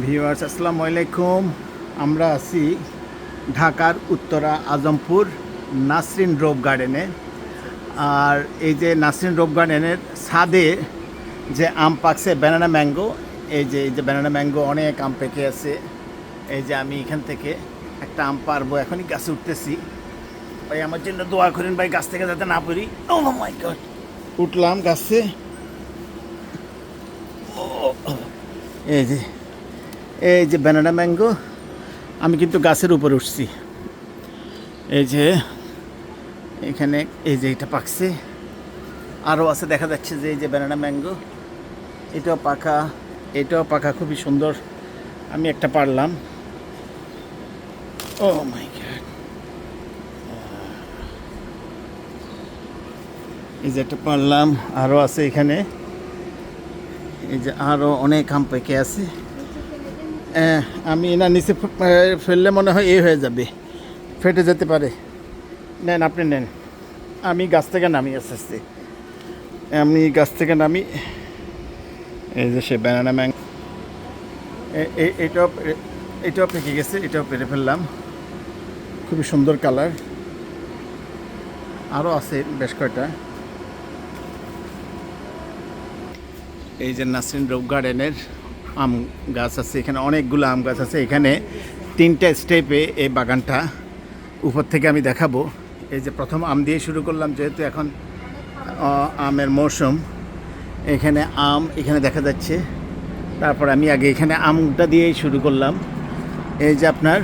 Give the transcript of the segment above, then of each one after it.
Viewers, আসসালামু আলাইকুম। আমরা আছি ঢাকার উত্তরা আজমপুর নাসরিন রোপ গার্ডেনে। আর এই যে নাসরিন রোপ গার্ডেনের ছাদে যে আম পাকছে ব্যানানা ম্যাঙ্গো এই যে এই যে ব্যানানা ম্যাঙ্গো অনেক আম পেকে আছে। এই যে আমি এখান থেকে একটা আম পারব, এখনই গাছে উঠতেছি। ভাই, আমার জন্য দোয়া করেন ভাই, গাছ থেকে যাতে না পড়ি। ও মাই গড উঠলাম গাছে। এই যে এই যে ব্যানানা ম্যাঙ্গো আমি কিন্তু গাছের উপরে উঠছি। এই যে, এখানে এই যে এটা পাকছে। আরও আছে, দেখা যাচ্ছে যে এই যে ব্যানানা ম্যাঙ্গো এটাও পাকা এটাও পাকা, খুবই সুন্দর। আমি একটা পারলাম। ও মাই গড এই যে একটা পারলাম, আরও আছে এখানে। এই যে আরও অনেক আম পেকে আছে। আমি না নিচে ফেললে মনে হয় এ হয়ে যাবে। ফেটে যেতে পারে। নেন, আপনি নেন। আমি গাছ থেকে নামি আস্তে আস্তে। আমি গাছ থেকে নামি। এই যে সে ব্যানানা ম্যাং এটাও পে- এটাও পেকে গেছে? এটাও পেরে ফেললাম। খুবই সুন্দর কালার। আরও আছে বেশ কয়টা। এই যে নাসরিন রোপ গার্ডেনের আম গাছ আছে, এখানে অনেকগুলো আম গাছ আছে। এখানে তিনটা স্টেপে এই বাগানটা উপর থেকে আমি দেখাবো। এই যে প্রথম আম দিয়ে শুরু করলাম, যেহেতু এখন আমের মৌসুম। এখানে আম, এখানে দেখা যাচ্ছে। তারপর আমি আগে এখানে আমটা দিয়েই শুরু করলাম। এই যে আপনার,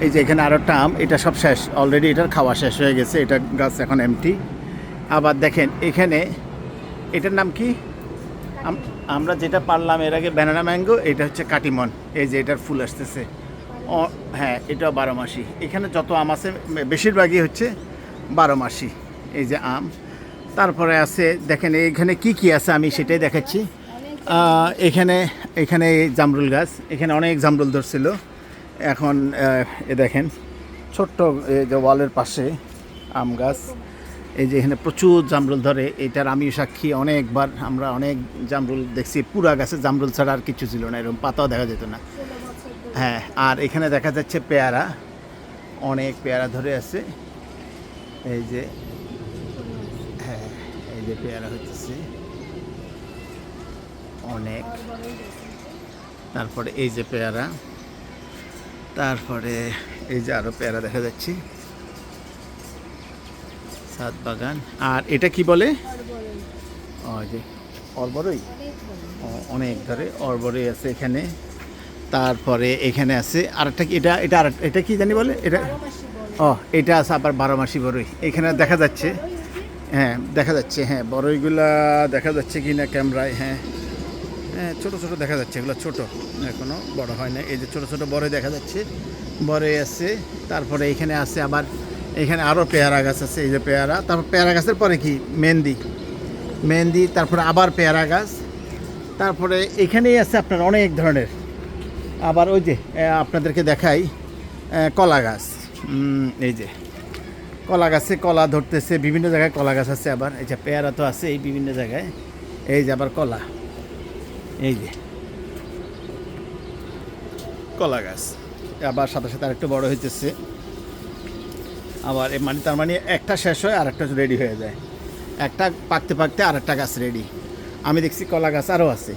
এই যে এখানে আরও একটা আম, এটা সব শেষ। অলরেডি এটার খাওয়া শেষ হয়ে গেছে এটা গাছ এখন এমটি আবার দেখেন, এখানে, এটার নাম কি? আম- আমরা যেটা পারলাম এর আগে ব্যানানা ম্যাঙ্গো এটা হচ্ছে কাটিমন। এই যে এটার ফুল আসতেছে। হ্যাঁ এটাও বারো মাসি। এখানে যত আম আছে, বেশিরভাগই হচ্ছে বারো মাসি। এই যে আম। তারপরে আছে, দেখেন, এখানে কি কি আছে আমি সেটাই দেখাচ্ছি। এখানে এখানে জামরুল গাছ। এখানে অনেক জামরুল ধরছিল। এখন, এ দেখেন, ছোট্ট এই যে ওয়ালের পাশে আম গাছ। এই যে এখানে প্রচুর জামরুল ধরে, এটার আমি সাক্ষী অনেকবার, আমরা অনেক জামরুল দেখছি। পুরা গাছে জামরুল ছাড়া আর কিছু ছিল না, এরকম পাতাও দেখা যেত না। হ্যাঁ আর এখানে দেখা যাচ্ছে পেয়ারা, অনেক পেয়ারা ধরে আছে। এই যে হ্যাঁ এই যে পেয়ারা হচ্ছে অনেক। তারপরে এই যে পেয়ারা, তারপরে এই যে আরও পেয়ারা দেখা যাচ্ছে। সাত বাগান। আর এটা কি বলে? যে। অরবরই? ও, অনেক ধরে অরবরই আছে এখানে। তারপরে এখানে আছে আরেকটা কি? এটা এটা আর এটা কি জানি বলে? এটা ও এটা আছে আবার বারো মাসি বড়ই। এখানে দেখা যাচ্ছে। হ্যাঁ দেখা যাচ্ছে। হ্যাঁ বড়ইগুলা দেখা যাচ্ছে কি না ক্যামেরায়। হ্যাঁ হ্যাঁ ছোটো ছোটো দেখা যাচ্ছে। এগুলো ছোটো। এখনও বড় হয় না এই যে ছোটো ছোটো বড়ই দেখা যাচ্ছে। বড়ই আছে। তারপরে এখানে আছে আবার এখানে আরও পেয়ারা গাছ আছে, এই যে পেয়ারা। তারপর পেয়ারা গাছের পরে কি? মেহেন্দি। মেহেন্দি, তারপরে আবার পেয়ারা গাছ। তারপরে এখানেই আছে আপনার অনেক ধরনের। আবার ওই যে আপনাদেরকে দেখাই কলা গাছ। এই যে, কলা গাছে কলা ধরতেছে, বিভিন্ন জায়গায় কলা গাছ আছে আবার। এই যে পেয়ারা তো আছে এই বিভিন্ন জায়গায়। এই যে আবার কলা। এই যে, কলা গাছ। আবার সাথে সাথে আরেকটু বড় হইতেছে। আবার মানে তার মানে একটা শেষ হয় আর একটা রেডি হয়ে যায়। একটা পাকতে পাকতে আর একটা গাছ রেডি আমি দেখছি কলা গাছ আরও আছে।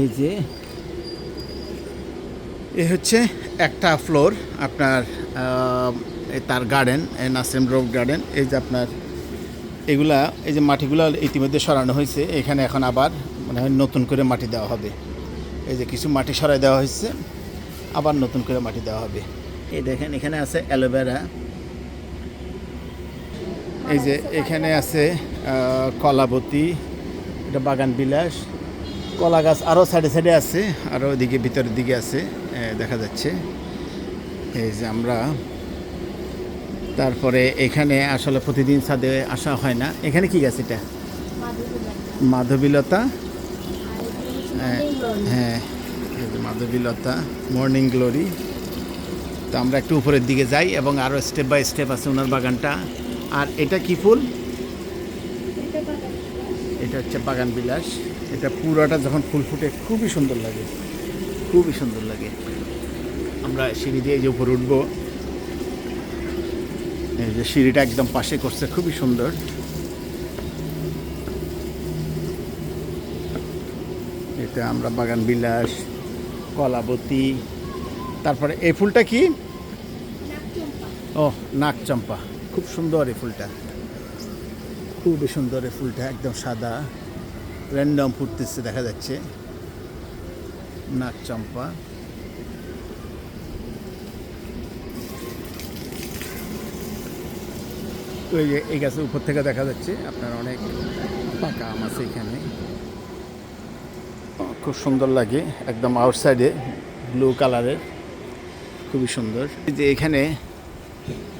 এই যে, এ হচ্ছে একটা ফ্লোর আপনার তার গার্ডেন নাসিম রোড গার্ডেন এই যে আপনার, এগুলা, এই যে মাটিগুলো ইতিমধ্যে সরানো হয়েছে। এখানে এখন আবার মানে নতুন করে মাটি দেওয়া হবে। এই যে কিছু মাটি সরাই দেওয়া হয়েছে, আবার নতুন করে মাটি দেওয়া হবে। এই দেখেন, এখানে আছে অ্যালোভেরা। এই যে এখানে আছে কলাবতী, এটা বাগান বিলাস। কলা গাছ আরও সাইডে সাইডে আছে আরও ওদিকে ভিতরের দিকে আছে দেখা যাচ্ছে। এই যে আমরা তারপরে এখানে আসলে প্রতিদিন ছাদে আসা হয় না। এখানে কি গাছ এটা? মাধবীলতা। হ্যাঁ মাধবীলতা মর্নিং গ্লোরি তো আমরা একটু উপরের দিকে যাই এবং আরও স্টেপ বাই স্টেপ আছে ওনার বাগানটা। আর এটা কি ফুল? এটা হচ্ছে বাগান বিলাস। এটা পুরোটা যখন ফুল ফুটে খুবই সুন্দর লাগে। খুবই সুন্দর লাগে। আমরা সিঁড়ি দিয়ে যে উপরে উঠবো। এই যে সিঁড়িটা একদম পাশে করছে খুবই সুন্দর। এটা আমরা বাগান বিলাস কলাবতী। তারপরে এই ফুলটা কি? ও নাক চম্পা খুব সুন্দর এই ফুলটা। খুবই সুন্দর এই ফুলটা, একদম সাদা। র্যান্ডম ফুটতেছে, দেখা যাচ্ছে। নাক চম্পা। ওই যে, এই গাছের উপর থেকে দেখা যাচ্ছে, আপনার অনেক পাকা আম আছে এখানে। খুব সুন্দর লাগে, একদম আউটসাইডে ব্লু কালারের খুবই সুন্দর। যে এখানে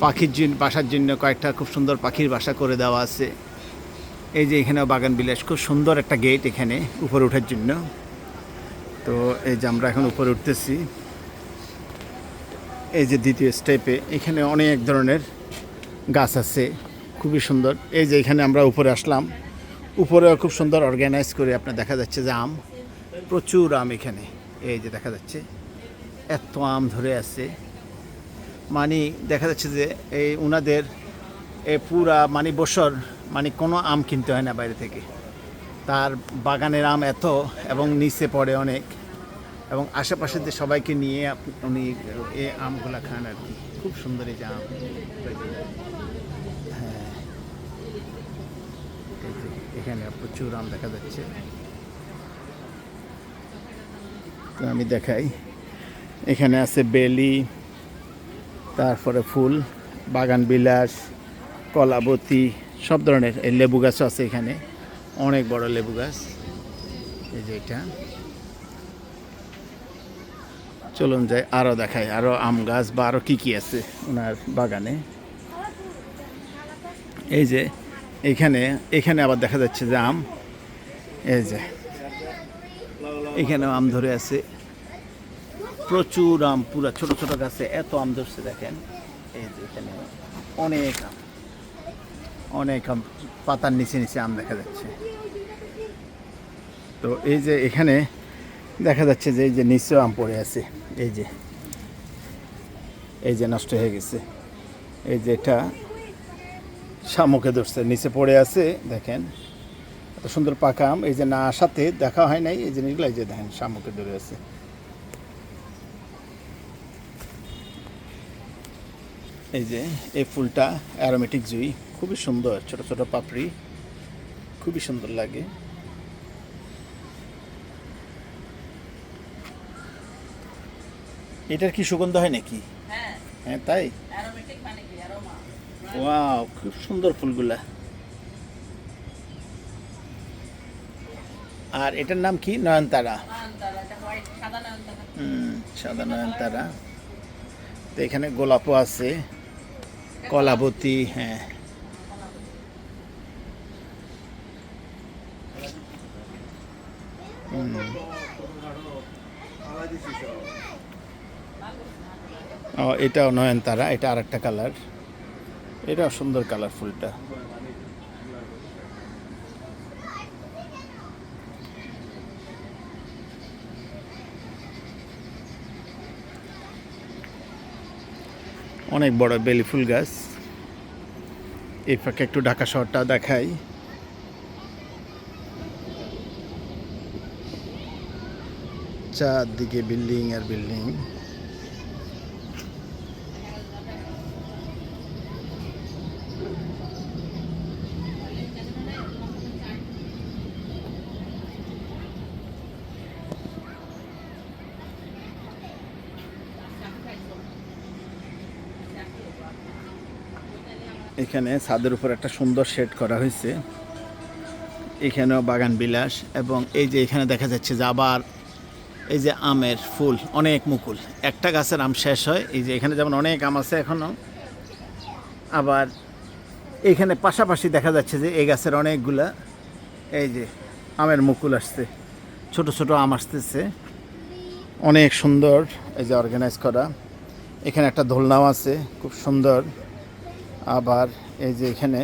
পাখির জন্য বাসার জন্য কয়েকটা খুব সুন্দর পাখির বাসা করে দেওয়া আছে। এই যে এখানে বাগান বিলাস, খুব সুন্দর একটা গেট এখানে উপরে ওঠার জন্য। তো এই যে আমরা এখন উপরে উঠতেছি। এই যে দ্বিতীয় স্টেপে এখানে অনেক ধরনের গাছ আছে, খুবই সুন্দর। এই যে এখানে আমরা উপরে আসলাম। উপরেও খুব সুন্দর অর্গানাইজ করে আপনার দেখা যাচ্ছে যে আম, প্রচুর আম এখানে। এই যে দেখা যাচ্ছে, এত আম ধরে আছে। মানে দেখা যাচ্ছে যে এই ওনাদের এই পুরা মানে বছর মানে কোনো আম কিনতে হয় না বাইরে থেকে। তার বাগানের আম এত এবং নিচে পড়ে অনেক। এবং আশেপাশে যে সবাইকে নিয়ে উনি এই আমগুলা খান আর কি। খুব সুন্দর এই যে আম। হ্যাঁ। এখানে প্রচুর আম দেখা যাচ্ছে। তো আমি দেখাই। এখানে আছে বেলি তারপরে ফুল, বাগান বিলাস, কলাবতী, সব ধরনের এই লেবু গাছও আছে এখানে। অনেক বড় লেবু গাছ। এই যে এটা। চলুন যাই আরও দেখাই আরও আম গাছ বা আরও কী কী আছে ওনার বাগানে। এই যে, এখানে এখানে আবার দেখা যাচ্ছে যে আম। এই যে, এখানেও আম ধরে আছে। প্রচুর আম, পুরা ছোট ছোট গাছে এত আম ধরছে, দেখেন। এই যে এখানে অনেক আম অনেক আম, পাতার নিচে নিচে আম দেখা যাচ্ছে। তো এই যে এখানে দেখা যাচ্ছে যে এই যে নিচেও আম পড়ে আছে। এই যে এই যে নষ্ট হয়ে গেছে। এই যে এটা শামুকে ধরছে, নিচে পড়ে আছে, দেখেন। এত সুন্দর পাকা আম, এই যে না আসাতে দেখা হয় নাই, এই জিনিসগুলো এই যে দেখেন, শামুকে ধরে আছে। এই যে এই ফুলটা অ্যারোমেটিক জুই খুবই সুন্দর ছোট ছোট পাপড়ি খুবই সুন্দর লাগে। এটার কি সুগন্ধ হয় নাকি? হ্যাঁ। হ্যাঁ তাই? অ্যারোমেটিক মানে ওয়াও খুব সুন্দর ফুলগুলা। আর এটার নাম কি? নয়নতারা। নয়নতারা এটা হোয়াইট সাদা নয়নতারা। হুম সাদা নয়নতারা। তো এখানে গোলাপও আছে। কলাবতী হ্যাঁ। ও, এটাও নয়নতারা, এটা আরেকটা কালার। এটাও সুন্দর কালার ফুলটা। অনেক বড় বেলি ফুল গাছ। এই ফাঁকে একটু ঢাকা শহরটা দেখাই। চারদিকে বিল্ডিং আর বিল্ডিং। এখানে ছাদের উপর একটা সুন্দর শেড করা হয়েছে। এখানেও বাগান বিলাস এবং এই যে এখানে দেখা যাচ্ছে যে আবার এই যে আমের ফুল, অনেক মুকুল। একটা গাছের আম শেষ হয়, এই যে এখানে যেমন অনেক আম আছে এখনও আবার এইখানে পাশাপাশি দেখা যাচ্ছে যে এই গাছের অনেকগুলা এই যে আমের মুকুল আসছে। ছোট ছোট আম আসতেছে। অনেক সুন্দর এই যে অর্গানাইজ করা। এখানে একটা দোলনাও আছে, খুব সুন্দর। আবার এই যে এখানে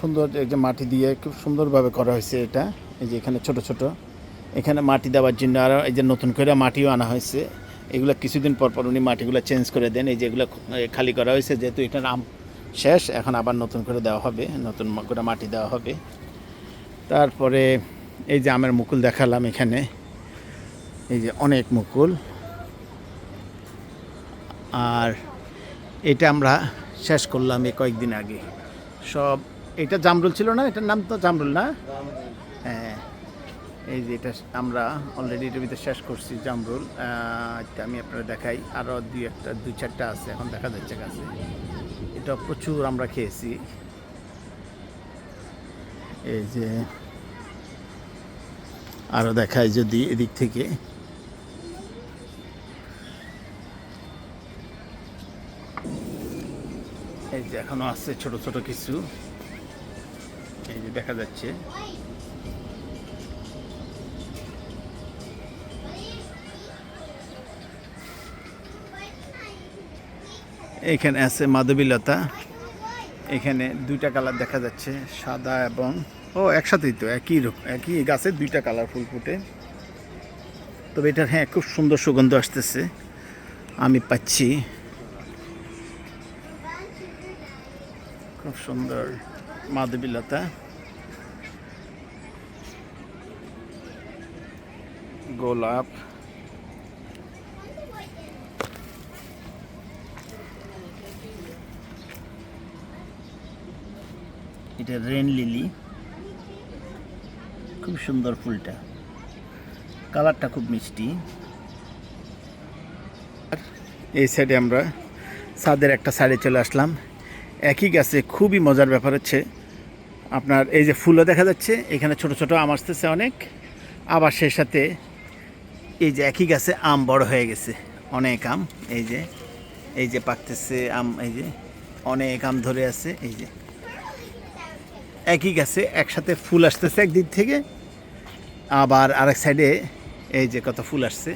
সুন্দর যে মাটি দিয়ে খুব সুন্দরভাবে করা হয়েছে এটা। এই যে এখানে ছোট ছোট। এখানে মাটি দেওয়ার জন্য আরও এই যে নতুন করে মাটিও আনা হয়েছে। এগুলো কিছুদিন পর পর উনি মাটিগুলো চেঞ্জ করে দেন। এই যেগুলো খালি করা হয়েছে, যেহেতু এটা আম শেষ, এখন আবার নতুন করে দেওয়া হবে। নতুন করে মাটি দেওয়া হবে। তারপরে এই যে আমের মুকুল দেখালাম এখানে। এই যে অনেক মুকুল। আর এটা আমরা শেষ করলাম এই কয়েকদিন আগে। সব, এটা জামরুল ছিল না? এটার নাম তো জামরুল না? হ্যাঁ এই যে এটা আমরা অলরেডি এটার ভিতরে শেষ করছি জামরুল। এটা আমি আপনারা দেখাই। আরও দুই একটা, দুই চারটা আছে, এখন দেখা যাচ্ছে কাছে। এটা প্রচুর আমরা খেয়েছি। এই যে আরও দেখাই যদি এদিক থেকে। যে এখনও আছে ছোট ছোট কিছু। এই যে দেখা যাচ্ছে। এখানে আছে মাধবীলতা। এখানে দুইটা কালার দেখা যাচ্ছে, সাদা এবং, ও, একসাথেই তো, একই একই গাছে দুইটা কালার ফুল ফুটে। তবে এটার হ্যাঁ খুব সুন্দর সুগন্ধ আসতেছে। আমি পাচ্ছি। খুব সুন্দর মাধবীলতা গোলাপ। এটা রেন লিলি। খুব সুন্দর ফুলটা। কালারটা খুব মিষ্টি। এই সাইডে আমরা ছাদের একটা সাইডে চলে আসলাম। একই গাছে খুবই মজার ব্যাপার হচ্ছে, আপনার এই যে ফুলও দেখা যাচ্ছে, এখানে ছোট ছোট আম আসতেছে অনেক, আবার সেই সাথে এই যে একই গাছে আম বড় হয়ে গেছে, অনেক আম, এই যে এই যে পাকতেছে আম, এই যে, অনেক আম ধরে আছে, এই যে। একই গাছে একসাথে ফুল আসতেছে একদিক থেকে, আবার আরেক সাইডে এই যে কত ফুল আসছে,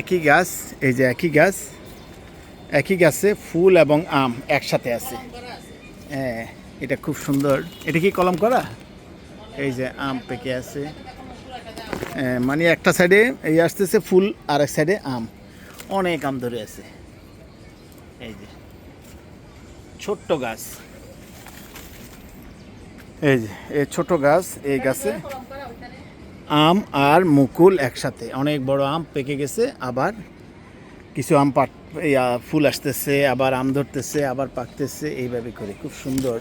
একই গাছ, এই যে একই গাছ একই গাছে ফুল এবং আম একসাথে আছে। হ্যাঁ এটা খুব সুন্দর। এটা কি কলম করা? এই যে আম পেকে আছে। মানে একটা সাইডে এই আসতেছে ফুল আর এক সাইডে আম। অনেক আম ধরে আছে। এই যে ছোট্ট গাছ। এই যে এই ছোট গাছ এই গাছে আম আর মুকুল একসাথে। অনেক বড় আম পেকে গেছে আবার কিছু আম ইয়া, ফুল আসতেছে, আবার আম ধরতেছে, আবার পাকতেছে, এইভাবে করে। খুব সুন্দর।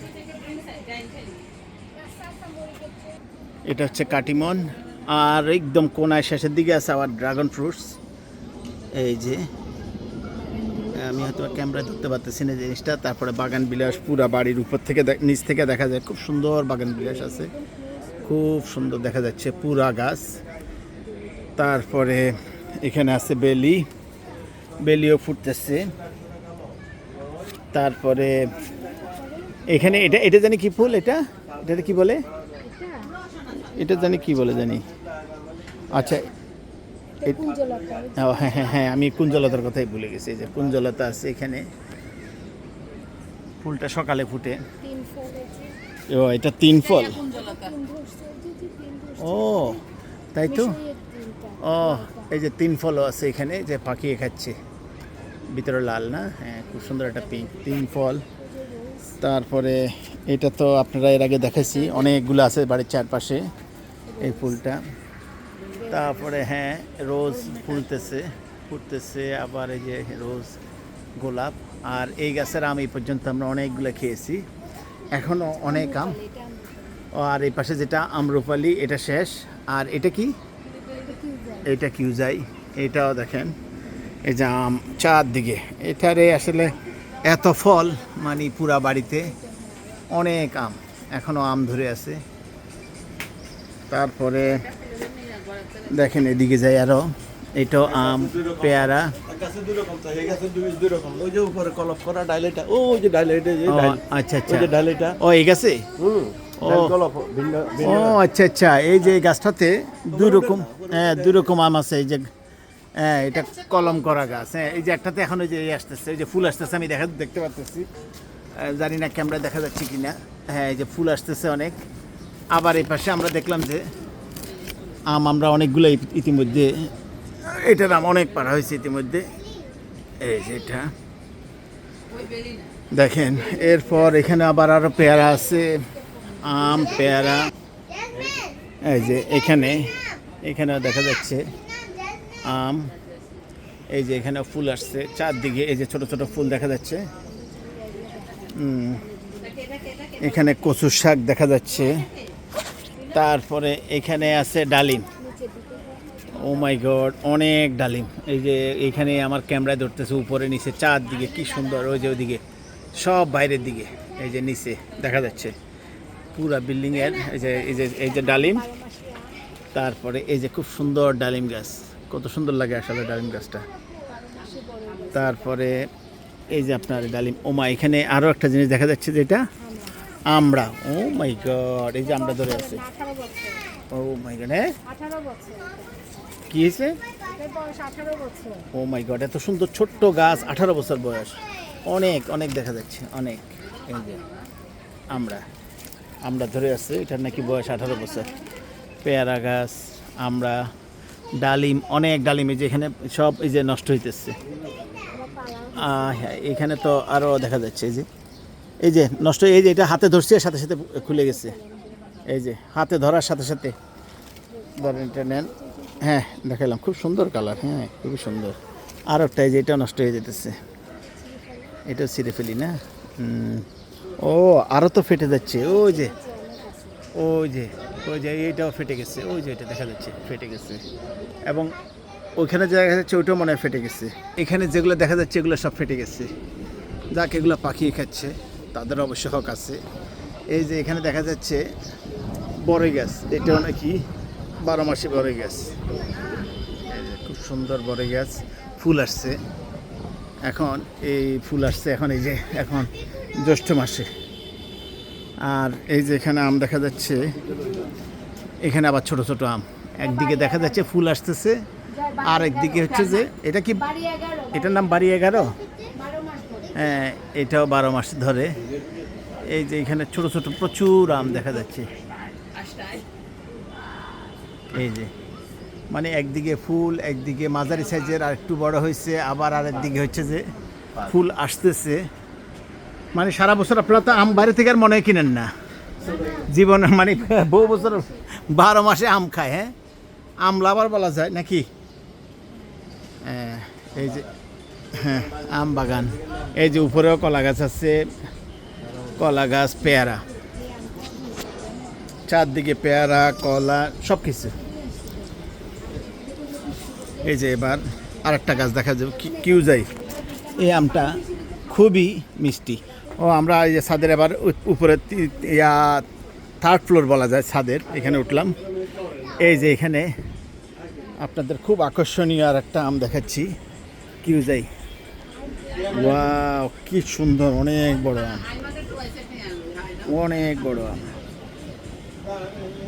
এটা হচ্ছে কাটিমন। আর একদম কোনায় শেষের দিকে আছে আবার ড্রাগন ফ্রুটস। এই যে, আমি হয়তো ক্যামেরা ধরতে পারতেছি না জিনিসটা। তারপরে বাগান বিলাস, পুরা বাড়ির উপর থেকে নিচ থেকে দেখা যায়, খুব সুন্দর বাগান বিলাস আছে। খুব সুন্দর দেখা যাচ্ছে পুরা গাছ। তারপরে এখানে আছে বেলি। বেলিও ফুটতেছে। তারপরে এখানে এটা এটা জানি কি ফুল এটা? এটা কি বলে? এটা জানি কি বলে জানি। আচ্ছা হ্যাঁ হ্যাঁ হ্যাঁ আমি কুঞ্জলতার কথাই ভুলে গেছি এই যে কুঞ্জলতা আছে এখানে। ফুলটা সকালে ফুটে। ও এটা তিন ফল। ও তাই তো? ও এই যে তিন ফলও আছে এখানে যে পাকিয়ে খাচ্ছে। ভিতরে লাল না? হ্যাঁ খুব সুন্দর একটা পিঙ্ক পিঙ্ক ফল। তারপরে এটা তো আপনারা এর আগে দেখেছি অনেকগুলো আছে বাড়ির চারপাশে এই ফুলটা। তারপরে হ্যাঁ রোজ ফুলতেছে ফুটতেছে আবার এই যে রোজ গোলাপ। আর এই গাছের আম এই পর্যন্ত আমরা অনেকগুলো খেয়েছি এখনও অনেক আম। আর এই পাশে যেটা আমরুপালি এটা শেষ। আর এটা কি? এটা কিউজাই এটাও দেখেন। এই যে আম চারদিকে। এটারে আসলে এত ফল মানে পুরা বাড়িতে অনেক আম। এখনও আম ধরে আছে। তারপরে দেখেন এদিকে যাই আরও এটাও আম, পেয়ারা। আচ্ছা আচ্ছা। ও, এই গাছে? ও। আচ্ছা আচ্ছা। এই যে গাছটাতে দুই রকম হ্যাঁ দুই রকম আম আছে। এই যে হ্যাঁ এটা কলম করা গাছ। হ্যাঁ এই যে একটাতে এখন ওই যে আসতেছে, এই যে ফুল আসতেছে, আমি দেখা দেখতে পাচ্ছি জানি না ক্যামেরা দেখা যাচ্ছে কি না হ্যাঁ এই যে ফুল আসতেছে অনেক। আবার এই পাশে আমরা দেখলাম যে আম আমরা অনেকগুলো ইতিমধ্যে, এটার আম অনেক পারা হয়েছে ইতিমধ্যে। এই যে এটা। দেখেন, এরপর এখানে আবার আরও পেয়ারা আছে। আম, পেয়ারা। এই যে এখানে, এখানেও দেখা যাচ্ছে। আম, এই যে এখানে ফুল আসছে। চারদিকে এই যে ছোট ছোট ফুল দেখা যাচ্ছে। এখানে কচু শাক দেখা যাচ্ছে। তারপরে এখানে আছে ডালিম। ও মাই গড, অনেক ডালিম। এই যে এখানে আমার ক্যামেরায় ধরতেছে উপরে, নিচে, চারদিকে কি সুন্দর। ওই যে ওইদিকে, সব বাইরের দিকে, এই যে নিচে দেখা যাচ্ছে। পুরা বিল্ডিংয়ের, এই যে এই যে এই যে ডালিম। তারপরে এই যে খুব সুন্দর ডালিম গাছ। কত সুন্দর লাগে আসলে ডালিম গাছটা। তারপরে এই যে আপনার ডালিম ওমা এখানে আরও একটা জিনিস দেখা যাচ্ছে যেটা? আমরা, ও মাই গড, এই যে আমরা ধরে আছে। ও মাই গড হ্যাঁ? কি হয়েছে? ও মাই গড, এত সুন্দর ছোট্ট গাছ, আঠারো বছর বয়স। অনেক অনেক দেখা যাচ্ছে, অনেক। এই যে, আমরা আমরা ধরে আছে, এটার নাকি বয়স আঠারো বছর। পেয়ারা গাছ, আমরা ডালিম, অনেক ডালিম, এই যে এখানে সব এই যে নষ্ট হইতেছে। হ্যাঁ এখানে তো আরও দেখা যাচ্ছে, এই যে। এই যে নষ্ট, এই যে এটা হাতে ধরছে, সাথে সাথে খুলে গেছে। এই যে হাতে ধরার সাথে সাথে ধরেন এটা নেন। হ্যাঁ দেখালাম, খুব সুন্দর কালার হ্যাঁ খুবই সুন্দর। আর একটা, এই যে এটা নষ্ট হয়ে যেতেছে। এটা ছিঁড়ে ফেলি, না। ও আরও তো ফেটে যাচ্ছে, ওই যে ওই যে। ওই যে এইটাও ফেটে গেছে ওই যে এটা দেখা যাচ্ছে। ফেটে গেছে। এবং ওইখানে যে দেখা যাচ্ছে ওইটাও মনে হয় ফেটে গেছে। এখানে যেগুলো দেখা যাচ্ছে এগুলো সব ফেটে গেছে। যাক এগুলো পাখিয়ে খাচ্ছে তাদের অবশ্য হক আছে। এই যে এখানে দেখা যাচ্ছে বড়ই গাছ এটাও নাকি বারো মাসে বড়ই গাছ। এই যে খুব সুন্দর বড়ই গাছ ফুল আসছে। এখন এই ফুল আসছে এখন এই যে এখন জ্যৈষ্ঠ মাসে। আর এই যে এখানে আম দেখা যাচ্ছে, এখানে আবার ছোট ছোট আম। একদিকে দেখা যাচ্ছে ফুল আসতেছে আর একদিকে হচ্ছে যে, এটা কি, এটার নাম বাড়ি এগারো? হ্যাঁ এটাও বারো মাস ধরে। এই যে এখানে ছোট ছোট প্রচুর আম দেখা যাচ্ছে। এই যে মানে একদিকে ফুল, একদিকে মাঝারি সাইজের আর একটু বড় হয়েছে, আবার আরেক দিকে হচ্ছে যে ফুল আসতেছে। মানে সারা বছর আপনারা তো আম বাইরে থেকে আর মনে হয় কিনেন না। জীবনে মানে বহু বছর বারো মাসে আম খায় হ্যাঁ? আম লাভার বলা যায় নাকি? এই যে হ্যাঁ আম বাগান। এই যে উপরেও কলা গাছ আছে, কলা গাছ, পেয়ারা। চারদিকে পেয়ারা, কলা সব কিছু এই যে এবার আরেকটা গাছ দেখা যাবে, কি- কিউজাই এই আমটা খুবই মিষ্টি। ও, আমরা এই যে ছাদের এবার উ- উপরে ইয়া থার্ড ফ্লোর বলা যায় ছাদের, এখানে উঠলাম। এই যে এখানে আপনাদের খুব আকর্ষণীয় আর একটা আম দেখাচ্ছি কিউজাই ওয়াও, কি সুন্দর, অনেক বড় আম। অনেক বড় আম।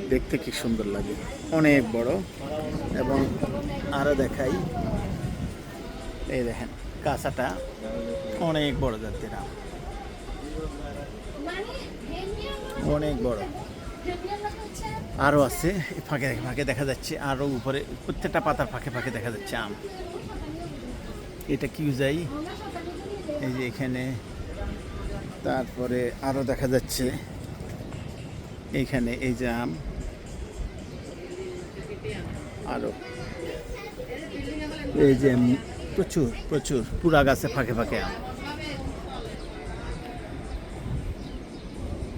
দেখতে কি সুন্দর লাগে। অনেক বড়। এবং আরও দেখাই। এই দেখেন, কাঁচাটা অনেক বড় জাতের আম। অনেক বড়। আরও আছে ফাঁকে ফাঁকে দেখা যাচ্ছে আরও উপরে, প্রত্যেকটা পাতার ফাঁকে ফাঁকে দেখা যাচ্ছে আম। এটা কি যাই? এই যে এখানে, তারপরে আরও দেখা যাচ্ছে, এইখানে এই যে আম। আরও এই যে প্রচুর প্রচুর, পুরা গাছে ফাঁকে ফাঁকে আম।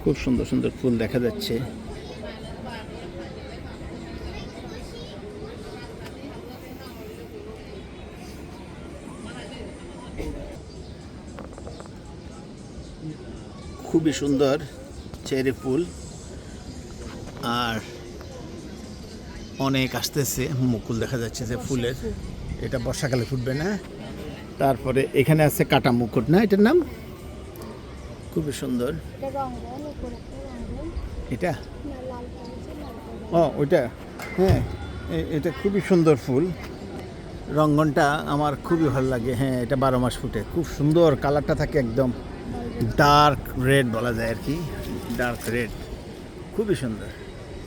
খুব সুন্দর সুন্দর ফুল দেখা যাচ্ছে। খুবই সুন্দর চেরি ফুল। আর অনেক আসতেছে মুকুল দেখা যাচ্ছে যে ফুলের। এটা বর্ষাকালে ফুটবে না। তারপরে এখানে আছে কাটা মুকুট না এটার নাম? খুবই সুন্দর। এটা ও ওইটা? হ্যাঁ এটা খুবই সুন্দর ফুল। রঙ্গনটা আমার খুবই ভালো লাগে। হ্যাঁ এটা বারো মাস ফুটে। খুব সুন্দর কালারটা থাকে একদম। ডার্ক রেড বলা যায় আর কি। Dark red. খুবই সুন্দর।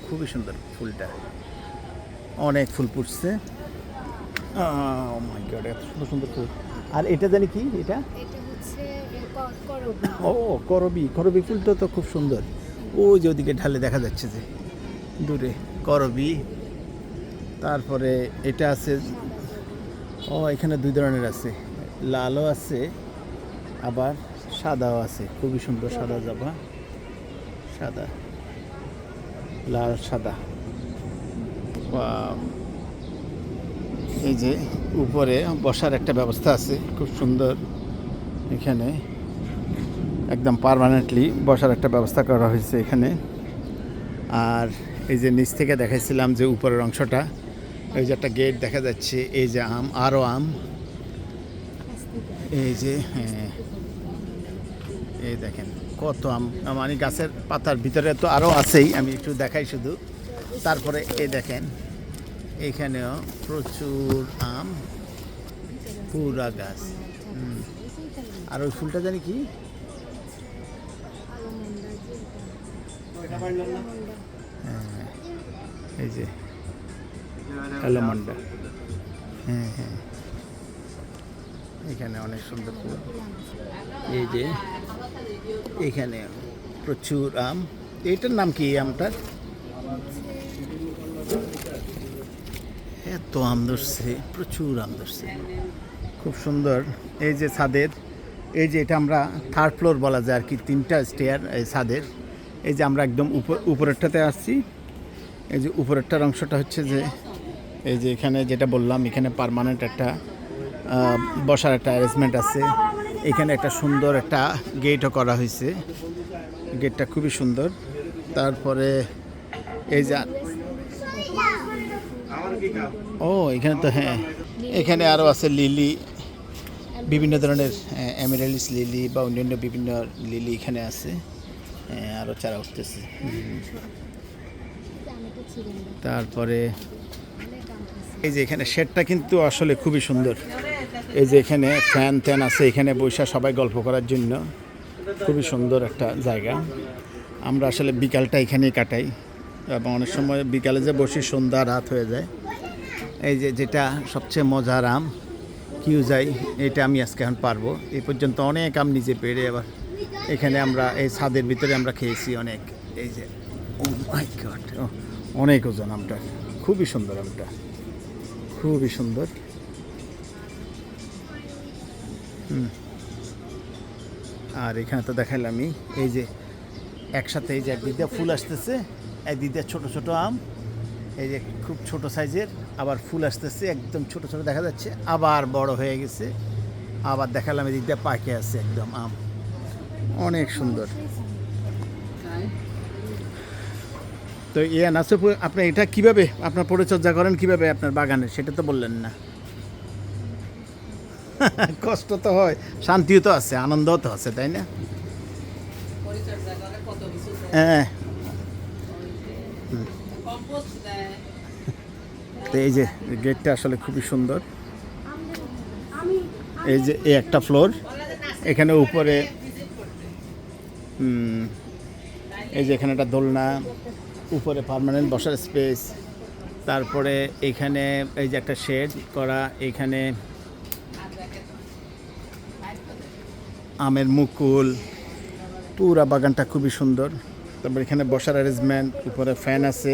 খুবই সুন্দর ফুলটা। অনেক ফুল ফুটছে। মাই গড এত সুন্দর সুন্দর ফুল। আর এটা জানি কি? এটা? এটা হচ্ছে ও, করবি করবি ফুলটা তো খুব সুন্দর। ওই যে ওদিকে ঢালে দেখা যাচ্ছে যে, দূরে, করবি। তারপরে এটা আছে, ও, এখানে দুই ধরনের আছে। লালও আছে, আবার সাদাও আছে। খুবই সুন্দর সাদা জামা, সাদা, লাল, সাদা! এই যে উপরে বসার একটা ব্যবস্থা আছে, খুব সুন্দর এখানে। একদম পার্মানেন্টলি বসার একটা ব্যবস্থা করা হয়েছে এখানে। আর এই যে নিচ থেকে দেখাইছিলাম যে উপরের অংশটা, এই যে একটা গেট দেখা যাচ্ছে, এই যে আম আরও আম। এই যে হ্যাঁ। এই দেখেন, কত আম মানে গাছের পাতার ভিতরে তো আরও আছেই, আমি একটু দেখাই শুধু। তারপরে এই দেখেন এইখানেও প্রচুর আম, পুরা গাছ। আর ওই ফুলটা জানি কি? এই যে। অ্যালোমন্ডা হ্যাঁ হ্যাঁ। এখানে অনেক সুন্দর এই যে, এখানে প্রচুর আম। এইটার নাম কি আমটার এত আম ধরছে, প্রচুর আম ধরছে। খুব সুন্দর। এই যে ছাদের, এই যে এটা আমরা থার্ড ফ্লোর বলা যায় আর কি, তিনটা স্টেয়ার এই ছাদের। এই যে আমরা একদম উপর, উপরেরটাতে আসছি। এই যে উপরেরটার অংশটা হচ্ছে যে, এই যে এখানে যেটা বললাম, এখানে পার্মানেন্ট একটা বসার একটা অ্যারেঞ্জমেন্ট আছে। এখানে একটা সুন্দর একটা গেটও করা হয়েছে। গেটটা খুবই সুন্দর। তারপরে এই যে, ও, এখানে তো হ্যাঁ এখানে আরও আছে লিলি বিভিন্ন ধরনের এমারেলিস লিলি বা অন্যান্য বিভিন্ন লিলি এখানে আছে। হ্যাঁ, আরও চারা উঠতেছে। তারপরে। এই যে এখানে শেডটা কিন্তু আসলে খুবই সুন্দর। এই যে এখানে ফ্যান ট্যান আছে এখানে বৈশা সবাই গল্প করার জন্য। খুবই সুন্দর একটা জায়গা। আমরা আসলে বিকালটা এখানেই কাটাই এবং অনেক সময় বিকালে যে বসি সন্ধ্যা রাত হয়ে যায়। এই যে যেটা সবচেয়ে মজার আম কিউ যাই এটা আমি আজকে এখন পারব। এই পর্যন্ত অনেক আম নিজে পেরে আবার এখানে আমরা, এই ছাদের ভিতরে আমরা খেয়েছি অনেক। এই যে ও মাই গড অনেক ওজন আমটা। খুবই সুন্দর আমটা। খুবই সুন্দর। হুম। আর এখানে তো দেখাইলামই, এই যে একসাথে এই যে একদিক দিয়ে ফুল আসতেছে একদিক দিয়ে ছোটো ছোটো আম, এই যে খুব ছোট সাইজের, আবার ফুল আসতেছে, একদম ছোট ছোট দেখা যাচ্ছে, আবার বড় হয়ে গেছে, আবার দেখালাম এদিক দিয়ে পাকে আছে একদম আম। অনেক সুন্দর। তো ইয়ে নাসিফ আপনি এটা কীভাবে আপনার পরিচর্যা করেন কীভাবে আপনার বাগানে? সেটা তো বললেন না। কষ্ট তো হয় শান্তিও তো আছে আনন্দও তো আছে তাই না। হ্যাঁ। তো এই যে গেটটা আসলে খুবই সুন্দর। এই যে এই একটা ফ্লোর এখানে উপরে এই যে এখানে একটা দোলনা, উপরে পার্মানেন্ট বসার স্পেস তারপরে এখানে এই যে একটা শেড করা, এখানে আমের মুকুল, পুরা বাগানটা খুবই সুন্দর। তারপর এখানে বসার অ্যারেঞ্জমেন্ট উপরে ফ্যান আছে।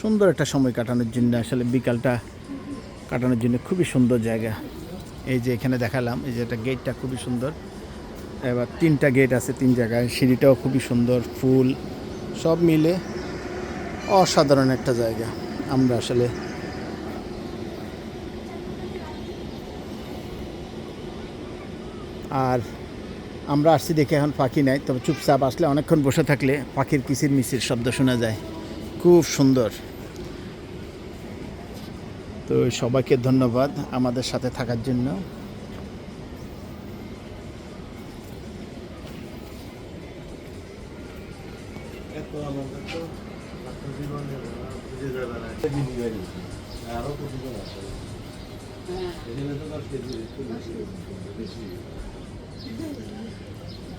সুন্দর একটা সময় কাটানোর জন্য, আসলে বিকালটা কাটানোর জন্য খুবই সুন্দর জায়গা। এই যে এখানে দেখালাম, এই যে একটা গেটটা খুবই সুন্দর। এবার তিনটা গেট আছে, তিন জায়গায়। সিঁড়িটাও খুবই সুন্দর, ফুল, সব মিলে অসাধারণ একটা জায়গা আমরা আসলে। আর আমরা আসছি দেখে এখন পাখি নাই, তবে চুপচাপ আসলে অনেকক্ষণ বসে থাকলে পাখির কিচির মিচির শব্দ শোনা যায়। খুব সুন্দর। তো সবাইকে ধন্যবাদ আমাদের সাথে থাকার জন্য।